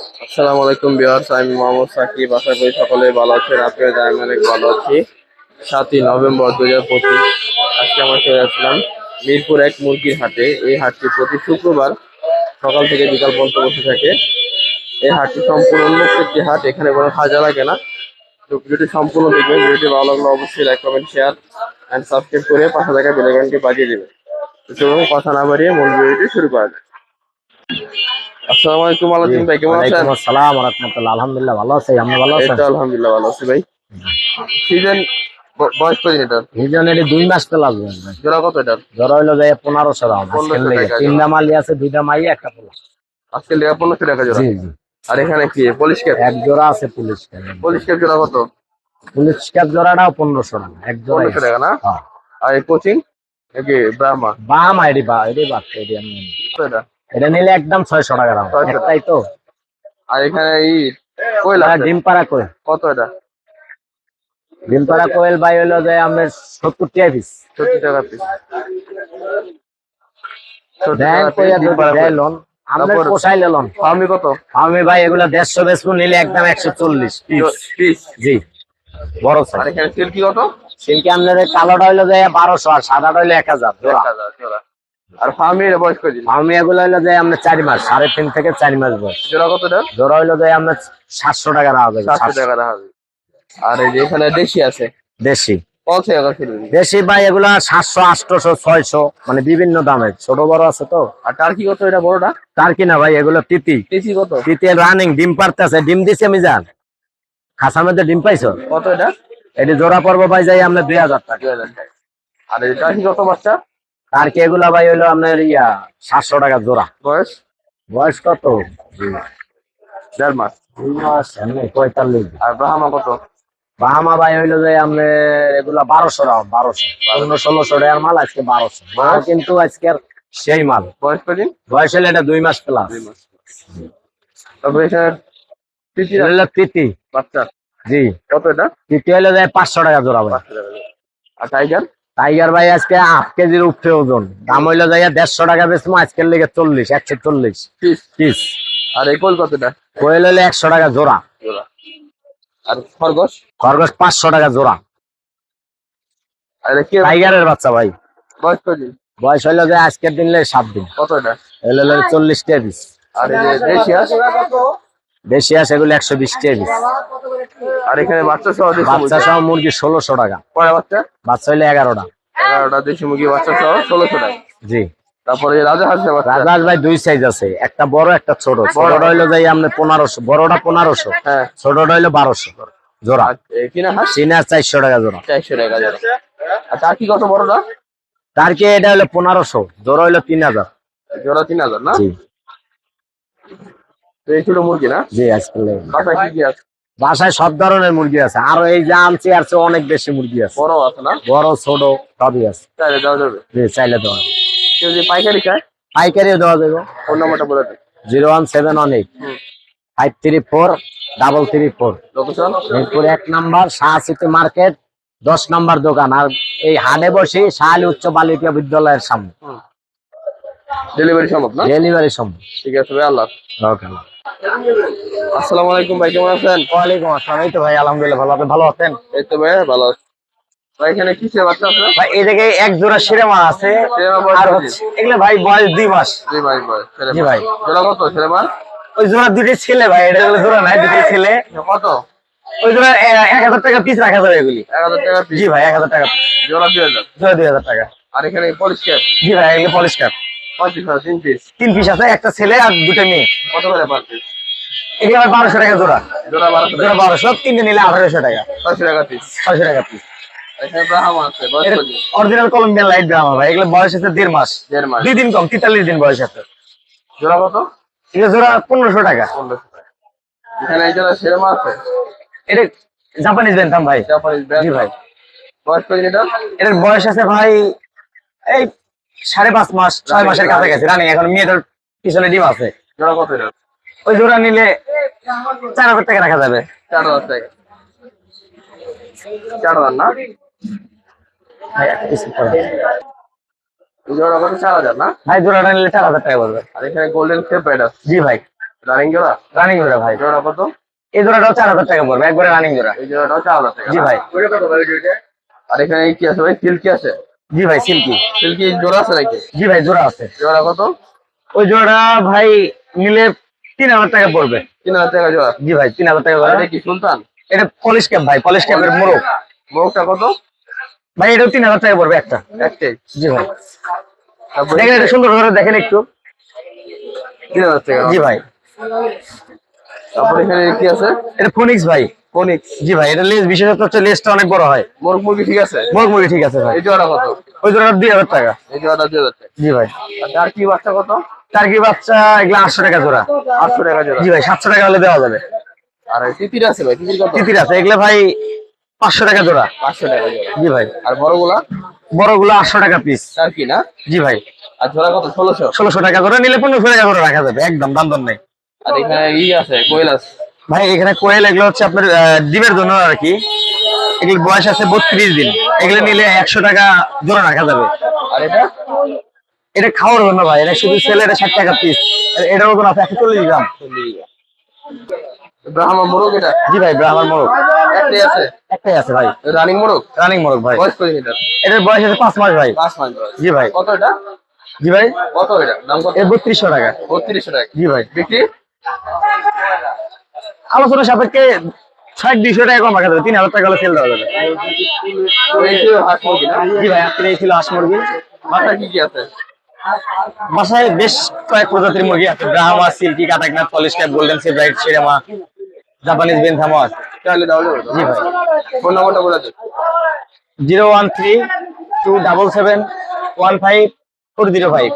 আসসালামু আলাইকুম বিহার আমি মোহাম্মদ সাকিব। আশা করি সকলে ভালো আছেন আপনারা আমি অনেক ভালো আছি। সাতই নভেম্বর দু হাজার পঁচিশ, আজকে আমরা চলে আসলাম মিরপুর এক মুরগির হাটে। এই হাটটি প্রতি শুক্রবার সকাল থেকে বিকাল পর্যন্ত বসে থাকে। এই হাটটি সম্পূর্ণ একটি হাট, এখানে কোনো সাজা লাগে না। তো ভিডিওটি সম্পূর্ণ দেখবেন, ভিডিওটি ভালো লাগলে অবশ্যই like comment share and subscribe করে পাশে থাকা বেলাইকনটি বাজিয়ে দেবেন। তো কথা না বাড়িয়ে মূল ভিডিওটি শুরু করা যাক। আসসালামু আলাইকুম আলাদিন ভাই কেমন আছেন? ওয়ালাইকুম আসসালাম ওয়া রাহমাতুল্লাহ আলহামদুলিল্লাহ ভালো আছি আপনি ভালো আছেন? আলহামদুলিল্লাহ ভালো আছি ভাই। সিজন বয়স কদিন এটার হিজন এটি দুই মাস প্লাস ভাই। জোড়া কত এটার? ধর হইল যায় পনেরোশো দাম 1500 টাকা তিনটা মালি আছে দুইটা মাই একটা পোলা। আজকে লেখা পনেরোশো টাকা জোড়া। জি জি। আর এখানে কি পুলিশ ক্যাপ এক জোড়া আছে পুলিশ ক্যাপ পুলিশ ক্যাপ জোড়া কত? পুলিশ ক্যাপ জোড়াটাও পনেরোশো টাকা এক জোড়া পনেরোশো টাকা না? হ্যাঁ। আর এই কোচিং কি ব্রাহ্মা বাম আইডি বা এটি বাদ এটি আমি কত এটা? এটা নিলে একদম ছয়শো টাকা দাম। 600 একটাই তো। আর এখানে এই কোয়েল ডিম পাড়া কোয়েল কত এটা? ডিম পাড়া কোয়েল হইল যে আমরা সত্তর টাকা পিস সত্তর টাকা পিস কালোটা হইল বারোশো আর সাদাটা হইল এক হাজার আর ফার্মির বয়স কদিন আমি এগুলো হইল যে আপনার চারি মাস সাড়ে তিন থেকে চারি মাস বয়স। জোড়া কত এটা জোড়া হইল যে আপনার সাতশো টাকা রাখা যাবে সাতশো 700 টাকা রাখা যাবে। আর এই যে এখানে দেশি আছে? দেশি। দেশি ভাই এগুলা সাতশো আটশোশো ছয়শো মানে বিভিন্ন দামের। ছোট বড় আছে তো। আর টার্কি কত এটা বড়টা? তার কিনা ভাই এগুলো তিতি। কেজি কত? তিতি রানিং ডিম পারতেছে ডিম দিছে আমি যান খাসার মধ্যে ডিম পাইছো? কত এটা? এটি জোড়া পর্ব পাই যাই আমরা দুই হাজার টাকা। আর টার্কি কত বাচ্চা আর কি এগুলা ভাই হইল আপনার ইয়া সাতশো টাকা জোড়া। বয়স? বয়স কত? দেড় মাস। পঁয়তাল্লিশ। আর ব্রাহ্মা কত? বাহামা ভাই হইল যে আমরা এগুলা বারোশো বারোশো। পনেরো ষোলোশো টাকার মাল আজকে বারোশো। মাল? কিন্তু আজকের সেই মাল। বয়স কদিন? বয়স হলে এটা দুই মাস প্লাস তিতি বাচ্চা? জি। কত এটা? তিতি হইলে যায় পাঁচশো টাকা জোড়া ভাই। আর টাইগার টাইগার ভাই আজকে আট কেজির উপরে ওজন দাম হইল যাইয়া দেড়শো টাকা বেচবো আজকের লেগে চল্লিশ একশো চল্লিশ। পিস? আর এই কোল কতটা? কোয়েল হইলে একশো টাকা জোড়া। জোড়া। আর খরগোশ? খরগোশ পাঁচশো টাকা জোড়া। টাইগারের বাচ্চা ভাই। বয়স কদিন বয়স হইল যে আজকের দিন লে সাত দিন। হইল হলো চল্লিশ টাকা আর যে দেশি হাঁস আছে এগুলো একশো বিশ টাকা পিস আর এখানে বাচ্চা সহ বাচ্চা মুরগি? সহ মুরগি ষোলোশো টাকা। কয়টা বাচ্চা? বাচ্চা হইলে এগারোটা। এগারোটা দেশি মুরগি বাচ্চা সহ ষোলোশো টাকা। জি। তারপরে রাজা ভাই দুই সাইজ আছে একটা বড় একটা ছোট। ছোটটা হইল যাই আমরা পনেরোশো বড়টা পনেরোশো। হ্যাঁ। ছোটটা হইল বারোশো জোড়া। কিনা হাঁস? চারশো টাকা জোড়া। চারশো টাকা জোড়া। আর টার্কি কত বড়টা? তার কি এটা হলো পনেরোশো জোড়া হইল তিন হাজার। জোড়া তিন হাজার না? এই ছিল মুরগি না? জি আজকাল বাসায় কি কি আছে? বাসায় সব ধরনের মুরগি আছে। আর এই যে আনছি আর অনেক বেশি মুরগি আছে। বড় আছে না? বড় ছোট সবই আছে। চাইলে দেওয়া যাবে? জি চাইলে দেওয়া যাবে। কেউ যদি পাইকারি চায়? পাইকারিও দেওয়া যাবে। ফোন নাম্বারটা বলে দিন। Zero one seven one eight. Five three four double three four. Mirpur এক নাম্বার শাহ সিটি মার্কেট দশ নাম্বার দোকান। আর এই হাটে বসে শাহালি উচ্চ বালিকা বিদ্যালয়ের সামনে। ডেলিভারি সম্ভব না? ডেলিভারি সম্ভব। ঠিক আছে ভাই আল্লাহ ওকে আসসালামু আলাইকুম ভাই কেমন আছেন? ওয়ালাইকুম আসসালাম। এই তো ভাই আলহামদুলিল্লাহ ভালো। আপনি ভালো আছেন? এই তো ভাই ভালো আছি। ভাই এখানে কিসের বাচ্চা আছে ভাই এই জায়গায় এক জোড়া সিনেমা আছে। আর এগুলো ভাই বয়স দুই মাস। জি ভাই ভাই ছেলে জি ভাই। জোড়া কত ছেলে ওই জোড়া দুটি ছেলে ভাই এটা জোড়া নাই দুটি ছেলে। কত? ওই জোড়া এক হাজার টাকা পিস রাখা যাবে এগুলি। এক হাজার টাকা জি ভাই এক হাজার টাকা। জোড়া দুই হাজার। জোড়া দুই হাজার টাকা। আর এখানে পলিশ ক্যাপ জি ভাই এগুলো পলিশ হাজার তিন পিস আছে একটা ছেলে আর দুটো মেয়ে। কত করে পার পিস এগুলো বারোশো টাকা জোড়া। জোড়া বারোশো জোড়া বারোশো তিনটে নিলে আঠারোশো টাকা। ছয়শো টাকা পিস ছয়শো টাকা এটা অরিজিনাল কলম্বিয়ান লাইট ড্রামা ভাই এগুলো বয়স আছে দেড় মাস। দেড় মাস। দুই দিন কম তেতাল্লিশ দিন বয়স আছে। জোড়া কত? এগুলো জোড়া পনেরোশো টাকা। পনেরোশো টাকা। এখানে এই জোড়া সেরমা আছে? এটা জাপানিজ বেনতাম ভাই। জাপানিজ ভাই। বয়স কত এটা? এটার বয়স আছে ভাই এই সাড়ে পাঁচ মাস ছয় মাসের কাছাকাছি। রানি এখন মেয়েটার পিছনে ডিম আছে। ওই জোড়া নিলে চার হাজার টাকা রাখা যাবে। চার হাজার টাকা। চার হাজার না? ভাই, একটা piece করে। এই জোড়া কত? চার হাজার না? ভাই জোড়াটা নিলে চার হাজার টাকা পড়বে। আর এখানে গোল্ডেন ক্রেপ জি ভাই। রানিং জোড়া? রানিং জোড়া ভাই। জোড়া কত? এই জোড়াটাও চার হাজার টাকা পড়বে একবারে রানিং জোড়া। এই জোড়াটাও চার হাজার টাকা। জি ভাই। আর এখানে কি আছে ভাই? সিল্কি আছে? জি ভাই সিল্কি সিল্কি জোড়া আছে নাকি? জি ভাই জোড়া আছে। জোড়া কত? ওই জোড়া ভাই নিলে তিন হাজার টাকা পড়বে। তিন হাজার টাকা জোড়া। জি ভাই তিন হাজার টাকা এটা কি সুলতান? এটা পলিশ ক্যাপ ভাই পলিশ ক্যাপের মোড়ক বউটা কত? ভাই এটাও তিন হাজার টাকা পড়বে একটা। একটাই জি ভাই। দেখেন এটা সুন্দর করে দেখেন একটু। তিন হাজার টাকা। জি ভাই। তারপর এখানে কি আছে? এটা ফোনিক্স ভাই। ফোনিক্স জি ভাই এটা লেস বিশেষত হচ্ছে লেসটা অনেক বড় হয়। মোরগ মুরগি ঠিক আছে? মোরগ মুরগি ঠিক আছে ভাই। এই জোড়া কত? ওই জোড়া দুই হাজার টাকা। এই জোড়াটা দুই হাজার টাকা। জি ভাই। আর কি বাচ্চা কত? টার্কি বাচ্চা এগুলো আটশো টাকা জোড়া। আটশো টাকা জোড়া। জি ভাই সাতশো টাকা হলে দেওয়া যাবে। আর তিতির আছে ভাই তিতির কত? তিতির আছে এগুলো ভাই পাঁচশো টাকা জোড়া। পাঁচশো টাকা জোড়া। জি ভাই। আর বড়গুলা? টাকা পিস না? জি ভাই। আর জোড়া কত? ষোলোশো? ষোলোশো টাকা করে নিলে পনেরোশো টাকা করে রাখা যাবে একদম দাম দর নেই। আর এখানে ই আছে কোয়েল আছে ভাই এখানে কোয়েল এগুলো হচ্ছে আপনার ডিমের জন্য আর কি। এগুলো বয়স আছে বত্রিশ দিন। এগুলো নিলে একশো টাকা জোড়া রাখা যাবে। আর এটা? এটা খাওয়ার জন্য ভাই এটা শুধু সেল এটা ষাট টাকা পিস এটার ওজন আছে একশো চল্লিশ গ্রাম। ব্রাহ্মা মোরগ এটা? জি ভাই মোরগ। একটাই আছে? একটাই আছে ভাই। রানিং মোরগ? রানিং মোরগ ভাই। বয়স কত এটা এটার? বয়স আছে পাঁচ মাস ভাই। পাঁচ মাস জি ভাই। কত এটা? জি ভাই। কত এটা? দাম কত? এর বত্রিশশো টাকা। বত্রিশশো টাকা। জি ভাই। বিক্রি? আলোচনা সাপেক্ষে ষাট দুইশো টাকা কম রাখা যাবে তিন হাজার টাকা হলে সেল দেওয়া যাবে। জি ভাই আজকে এই ছিল হাঁস মুরগি। মাথা কি কি আছে? বাসায় বেশ কয়েক প্রজাতির মুরগি আছে Brahma silkie Kadaknath Polish golden sebright serama Japanese বেনথামো আছে। তাহলে জি ভাই। ফোন নাম্বারটা বলে দিন zero one three two double seven one five four zero five.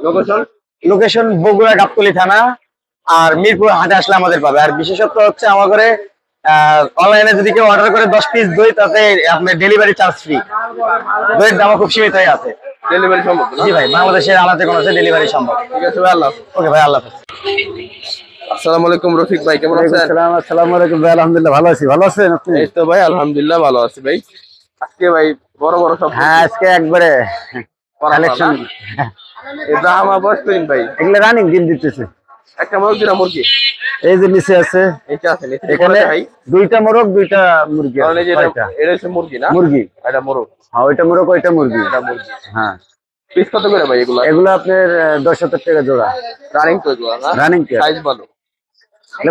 Location location Bogura Gabtali থানা আর মিরপুর হাটে আসলে আমাদের পাবে। আর বিশেষত্ব হচ্ছে আমার আমাদের অনলাইনে যদি কেউ অর্ডার করে দশ পিস দই তাতে আপনার ডেলিভারি চার্জ ফ্রি দইয়ের দামও খুব সীমিত হয়ে আছে। ডেলিভারি সম্ভব জি ভাই বাংলাদেশের আলাদা কোনো ডেলিভারি সম্ভব। ঠিক আছে ভাই আল্লাহ ওকে ভাই আল্লাহ আসসালামু আলাইকুম রফিক ভাই কেমন আছেন? আসসালাম আসসালামু আলাইকুম ভাই আলহামদুলিল্লাহ ভালো আছি। ভালো আছেন আপনি? এই তো ভাই আলহামদুলিল্লাহ ভালো আছি ভাই। আজকে ভাই বড় বড় সব হ্যাঁ আজকে একবারে কালেকশন ভাই। এগুলো রানিং দিন দিতেছে। একটা মোরগ দিনা মুরগি। এই যে নিচে আছে এটা আছে এখানে দুইটা মোরগ দুইটা মুরগি এই যে এটা- এটা হচ্ছে মুরগি না? মুরগি। এটা মোরগ। হ্যাঁ ওইটা মোরগ ওইটা মুরগি। এটা মুরগি। হ্যাঁ। পিস কত করে ভাই এগুলা? এগুলো আপনার আহ, দশ হাজার টাকা জোড়া। রানিং তো এগুলা না? রানিং কে সাইজ ভালো।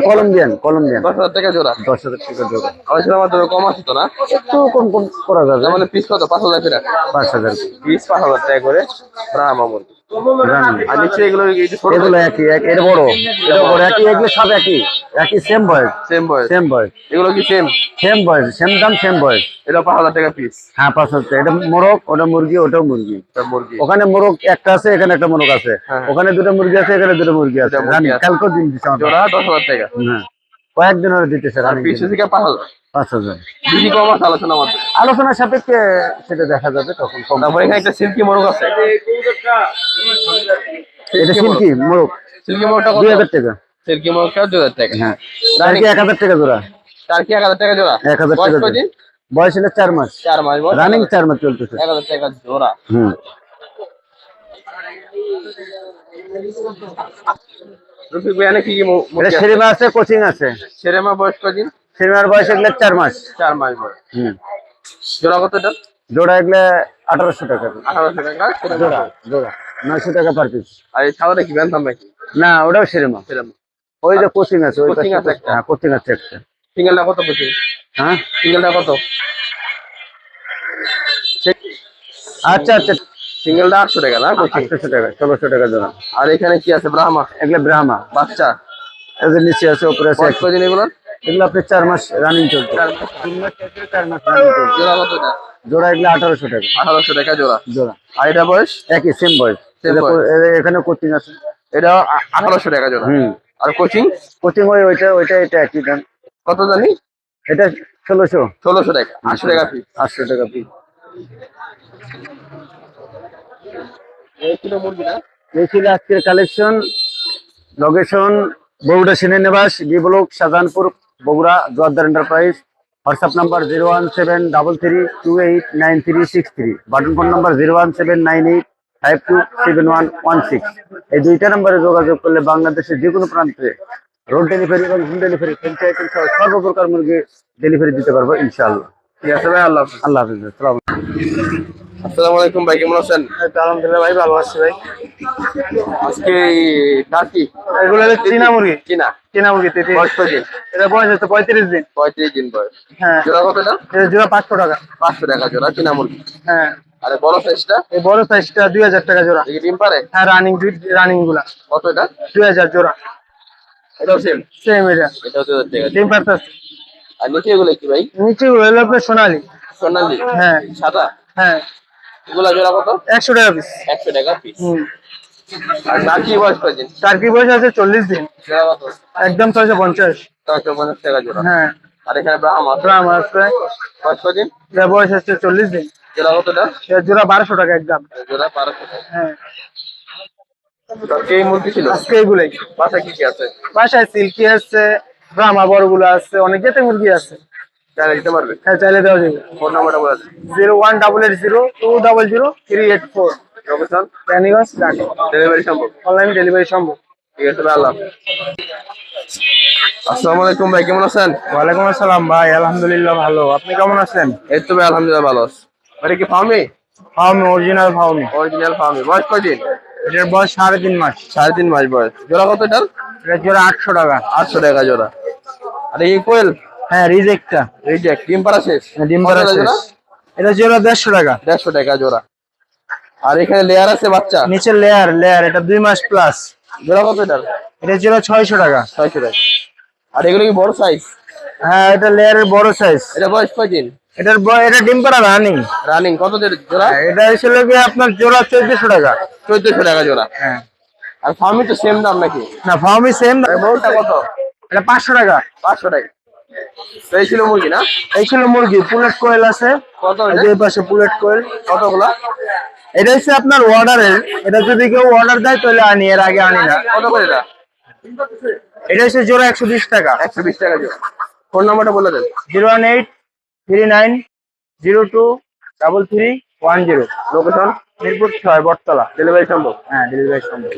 কলম্বিয়ান কলম্বিয়ান দশ হাজার টাকা জোড়া। দশ হাজার টাকা জোড়া। আলোচনার মাধ্যমে কম আছে তো না? একটু কম কম করা যাবে। মানে পিস কত? পাঁচ হাজার করে। পাঁচ হাজার। পিস পাঁচ হাজার টাকা করে। ব্রাহ্মা মুরগি। আর নিচে এগুলো এই যে ছোট এগুলো একই এটা বড়। এটা বড় একই এগুলো সব একই। একই সেম বয়স সেম বয়স সেম বয়স এগুলো কি সেম সেম বয়স সেম দাম সেম বয়স এটা পাঁচ হাজার টাকা পিস হ্যাঁ পাঁচ হাজার টাকা। এটা মোরগ ওটা মুরগি ওটাও মুরগি। মুরগি। ওখানে মোরগ একটা আছে এখানে একটা মোরগ আছে। হ্যাঁ। ওখানে দুটো মুরগি আছে এখানে দুটো মুরগি আছে। কালকেও দিন দিচ্ছে দশ হাজার টাকা। হ্যাঁ। কয়েকদিন হলে দিতেছে আর পিস থেকে পাঁচ হাজার। পাঁচ হাজার। আলোচনার আলোচনার সাপেক্ষে সেটা দেখা যাবে তখন কম তারপর এখানে একটা সিল্কি মোরগ আছে। এটা সিল্কি মোরগ। সিল্কি মোরগটা দুই হাজার টাকা। সিল্কি মোরগটা দুই হাজার টাকা। হ্যাঁ। তার কি এক হাজার টাকা জোড়া। তার কি এক হাজার টাকা জোড়া? এক হাজার টাকা? বয়স হলে চার মাস। চার মাস। রানিং চার মাস চলতেছে। এক হাজার টাকা জোড়া। হুম। রফিক ভাই কি কি? আছে? কোচিং আছে। সেরেমা বয়স কদিন সেরিমার বয়স এগুলো চার মাস। চার মাস বয়স। হুম। জোড়া কত এটা? জোড়া এগুলো আঠারোশো টাকা। আঠারোশো টাকা। জোড়া জোড়া নয়শো টাকা পার পিস আর এই কি নাকি না ওটাও সিনেমা। ওই যে কোচিং আছে ওই পাশে আছে হ্যাঁ কোচিং আছে একটা। সিঙ্গেলটা কত বুঝি হ্যাঁ? সিঙ্গেলটা কত? আচ্ছা আচ্ছা। সিঙ্গেলটা আটশো টাকা না কোচিং? আটশোশো টাকা ষোলোশো টাকা জোড়া। আর এখানে কি আছে ব্রাহ্মা? এগুলো ব্রাহ্মা। বাচ্চা। যে নিচে আছে উপরে আছে কদিন এগুলো এগুলো আপনি চার মাস রানিং চলছে। তিন মাস চার মাস রানিং চলছে। জোড়া কত জোড়া এগুলো আঠারোশো টাকা। আঠারোশো টাকা জোড়া। জোড়া। আর এটা বয়স? একই সেম বয়স। এখানে কোচিং আছে। এটা আঠারোশো টাকা জোড়া। হুম। আর কোচিং কোচিং ওই ওইটা ওইটা এটা একই দাম। কত জানি? এটা ষোলোশো। ষোলোশো টাকা আটশো টাকা পিস আটশো টাকা এই ছিল আজকের collection location Bogura সিনেনিবাস B block Shahjahanpur Bogura Joardar enterprise WhatsApp number zero one seven double three two eight nine three six three button phone number zero one seven nine eight five two seven one one six এই দুইটা নম্বরে যোগাযোগ করলে বাংলাদেশের যে কোনো প্রান্তে road delivery এবং হোম ডেলিভারি পঞ্চায়েত সহ সর্বপ্রকার মুরগি ডেলিভারি দিতে পারব ইনশাআল্লাহ। ঠিক আছে ভাই আল্লাহ আল্লাহ হাফিজ আসসালাম আসসালামু আলাইকুম ভাই কেমন আছেন? আলহামদুলিল্লাহ ভাই ভালো আছি ভাই। আজকে টাকি এগুলো চীনা মুরগি। কিনা চীনা মুরগি এটা বয়স হচ্ছে পঁয়ত্রিশ দিন। পঁয়ত্রিশ দিন বয়স। হ্যাঁ। জোড়া কত না জোড়া পাঁচশো টাকা। পাঁচশো টাকা জোড়া কিনা মুরগি। হ্যাঁ। আরে বড় সাইজটা এই বড় সাইজটা দুই হাজার টাকা জোড়া। ডিম পারে হ্যাঁ রানিং রানিংগুলা। কত এটা? দুই হাজার জোড়া। এটাও সেম সেম এটা। এটাও তো ঠিক আছে ডিম পারতাছে আর নিচে এগুলো কি ভাই? নিচে হলো আপনার সোনালি। সোনালি? হ্যাঁ। সাদা? হ্যাঁ। এগুলা জোড়া কত? একশো টাকা পিস একশো টাকা পিস টার্কি বয়স আছে? চল্লিশ দিন। একদম ছয়শো পঞ্চাশ। ছয়শো পঞ্চাশ টাকা জোড়া। হ্যাঁ। আর এখানে ব্রাহ্মা আছে বয়স আছে চল্লিশ দিন। জোড়া কতটা জোড়া বারোশো টাকা একদম। জোড়া বারোশো টাকা। হ্যাঁ। আজকে এই মুরগি ছিল? আজকে এগুলোই বাসা কি কি আছে? বাসায় সিল্কি আছে ব্রাহ্মা বড়গুলো আছে অনেক জাতের মুরগি আছে। দিতে পারবে? হ্যাঁ চাইলে দেওয়া যাবে। ফোন নাম্বারটা বলে zero one double eight zero two double zero three eight four. Location Kaniganj Dhaka delivery সম্ভব? অনলাইন ডেলিভারি সম্ভব। ঠিক আছে ভাই আল্লাহ আসসালামু আলাইকুম ভাই কেমন আছেন? ওয়ালাইকুম আসসালাম ভাই আলহামদুলিল্লাহ ভালো। আপনি কেমন আছেন? এই তো ভাই আলহামদুলিল্লাহ ভালো আছি। কি ফার্মি অরিজিনাল অরিজিনাল ফার্মি বয়স কয়দিন? এটার বয়স সাড়ে তিন মাস। সাড়ে তিন মাস বয়স। জোড়া কত এটার? জোড়া আটশো টাকা। আটশো টাকা জোড়া। আর এই কোয়েল? হ্যাঁ রিজেক্টটা। এই যে ডিম পাড়া শেষ? ডিম কত শেষ। জোড়া? এটা জোড়া দেড়শো টাকা। দেড়শো টাকা জোড়া। আর এখানে লেয়ার আছে বাচ্চা। নিচে লেয়ার লেয়ার এটা দুই মাস প্লাস জোড়া কত এটার? এটা জোড়া ছয়শো টাকা। ছয়শো টাকা। আর এগুলো কি বড় সাইজ হ্যাঁ এটা লেয়ারের বড় সাইজ এটা বয়স কয়দিন এটার এটা ডিম পাড়া রানিং রানিং কত জোড়া? এটা এসে গিয়ে আপনার জোড়া চোদ্দশো টাকা। চোদ্দশো টাকা জোড়া। হ্যাঁ। আর ফার্মি তো সেম দাম নাকি? না ফার্মি সেম আর বড়টা কত? এটা পাঁচশো টাকা। পাঁচশো টাকা। এই ছিল মুরগি না? এই ছিল মুরগি পুলেট কোয়েল আছে। কত এই পাশে পুলেট কোয়েল কতগুলা? এটা হচ্ছে আপনার অর্ডারের এটা যদি কেউ অর্ডার দেয় তাহলে আনি এর আগে আনি না। কত করে এটা? এটা হচ্ছে জোড়া একশো বিশ টাকা। একশো বিশ টাকা জোড়া। ফোন নাম্বারটা বলে দেন। Zero one eight three nine zero two double three one zero. Location? Mirpur ছয় বটতলা। ডেলিভারি সম্ভব। হ্যাঁ ডেলিভারি সম্ভব।